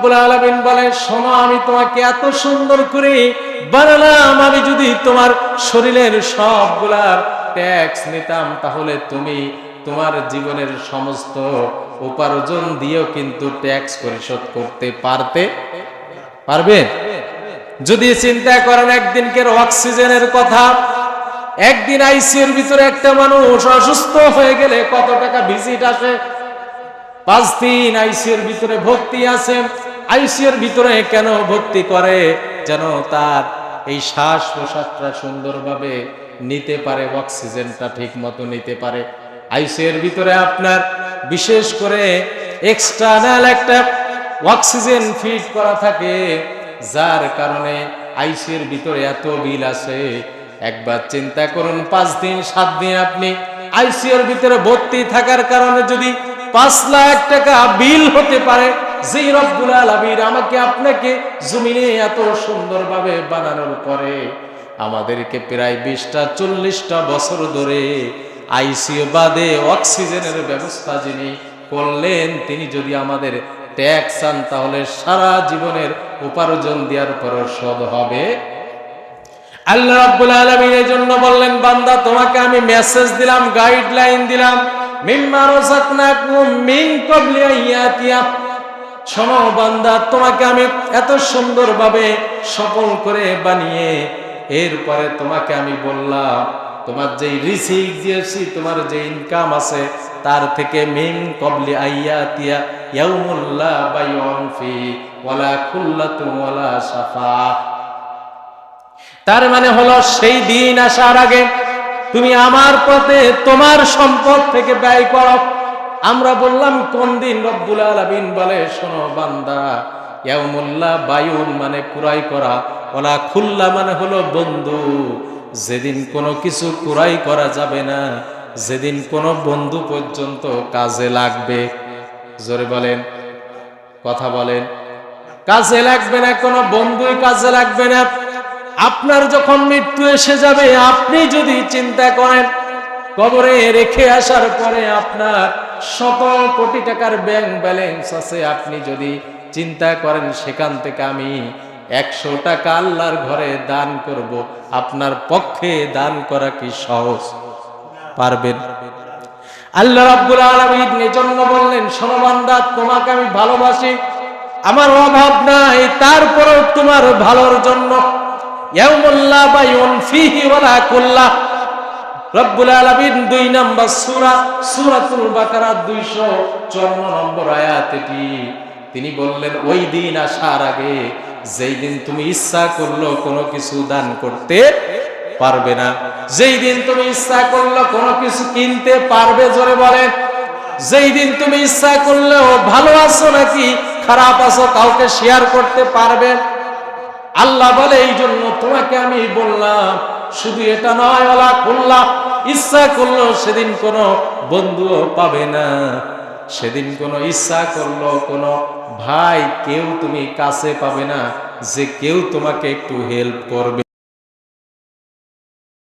রব্বুল আলামিন বলে, শোনো, আমি তোমাকে এত সুন্দর করে বানালাম, আমি যদি তোমার শরীরের সবগুলার ট্যাক্স নিতাম, তাহলে তুমি তোমার জীবনের সমস্ত উপার্জন দিয়েও কিন্তু ট্যাক্স পরিশোধ করতে পারতে পারবে? যদি চিন্তা করেন একদিনকের অক্সিজেনের কথা? একদিন আইসিউর ভিতরে একটা মানুষ অসুস্থ হয়ে গেলে কত টাকা ভিজিট আসে? পাঁচ দিন আইসিউর ভিতরে ভর্তি আছে। আইসিউর ভিতরে কেন ভর্তি করে? যেন তার এই শ্বাস প্রশ্বাসটা সুন্দরভাবে নিতে পারে, অক্সিজেনটা ঠিক মতো নিতে পারে। আইসিউর ভিতরে আপনার বিশেষ করে এক্সটার্নাল একটা অক্সিজেন ফিট করা থাকে, যার কারণে আইসিউর ভিতরে এত বিল আছে। একবার চিন্তা করুন, পাঁচ দিন, সাত দিন আপনি আইসিউর ভিতরে ভর্তি থাকার কারণে যদি পাঁচ লাখ টাকা বিল হতে পারে যেই রব্বুল আলামিন আমাকে আপনাকে জমিনে এত সুন্দরভাবে বানানোর পরে আমাদেরকে প্রায় বিশটা, চল্লিশটা বছর ধরে আইসিইউ বাদে অক্সিজেনের ব্যবস্থা যিনি করলেন, তিনি যদি আমাদের ট্যাক্স আন তাহলে সারা জীবনের উপার্জন দেওয়ার পর শোধ হবে। আল্লাহ রাব্বুল আলামিন এই জন্য বললেন, বান্দা, তোমাকে আমি মেসেজ দিলাম গাইডলাইন দিলাম, মিম্মা রাযাকনাকুম মিন ক্বাবলি আইয়াতিয়া শোনো বান্দা, তোমাকে আমি এত সুন্দরভাবে সফল করে বানিয়ে এরপরে তোমাকে আমি বললাম, তোমার যেই রিসিক দিয়েছি, তোমার যে ইনকাম আছে, তার থেকে মিন কবলি আইয়াতিয়া ইয়াউমুল্লাহ বাইউন ফি ওয়ালা কুল্লাতু ওয়ালা সাফা তার মানে হলো সেই দিন আসার আগে তুমি আমার পথে তোমার সম্পদ থেকে ব্যয় করো। আমরা বললাম, কোন দিন রব্বুল আলামিন বলে, শোনো বান্দা, ইয়াউমুল্লাহ বায়ুন মানে কুরাই করা, ওলা খুল্লা মানে হলো বন্ধু। যেদিন কোনো কিছু কুরাই করা যাবে না, যেদিন কোনো বন্ধু পর্যন্ত কাজে লাগবে। জোরে বলেন, কথা বলেন। কাজে লাগবে না, কোনো বন্ধুই কাজে লাগবে না। আপনার যখন মৃত্যু এসে যাবে, আপনি যদি চিন্তা করেন কবরে রেখে আসার পরে আপনার সকল কোটি টাকার ব্যাংক ব্যালেন্স আছে। আপনি যদি চিন্তা করেন, সেখান থেকে আমি একশো টাকা আল্লাহর ঘরে দান করব। আপনার পক্ষে দান করা কি সহজ? পারবেন? আল্লাহ রাব্বুল আলামিন এজন্য বললেন, শোনো বান্দা, তোমাকে আমি ভালোবাসি। আমার অভাব নাই, তারপরেও তোমার ভালোর জন্য। ইয়াউমুল্লাহ বাইউন ফিহি ওয়ালা কুল্লাহ রব্বুল আলামিন দুই সূরা, সূরাতুল বাকারা 254 নম্বর তিনি বললেন, ওই দিন আসার আগে যেই দিন তুমি ইচ্ছা করল কোনো কিছু দান করতে পারবে না। যেই দিন তুমি ইচ্ছা করল কোনো কিছু কিনতে পারবে জোরে বলেন। যেই দিন তুমি ইচ্ছা করলেও ভালো আছো নাকি খারাপ আছো কাউকে শেয়ার করতে পারবে? আল্লাহ বলে এই জন্য তোমাকে আমি বললাম শুধু এটা নয়, ওলা করলাম ইচ্ছা করল সেদিন কোনো বন্ধুও পাবে না। সেদিন কোনো ইচ্ছা করল কোনো ভাই কেউ তুমি কাছে পাবে না, যে কেউ তোমাকে একটু হেল্প করবে।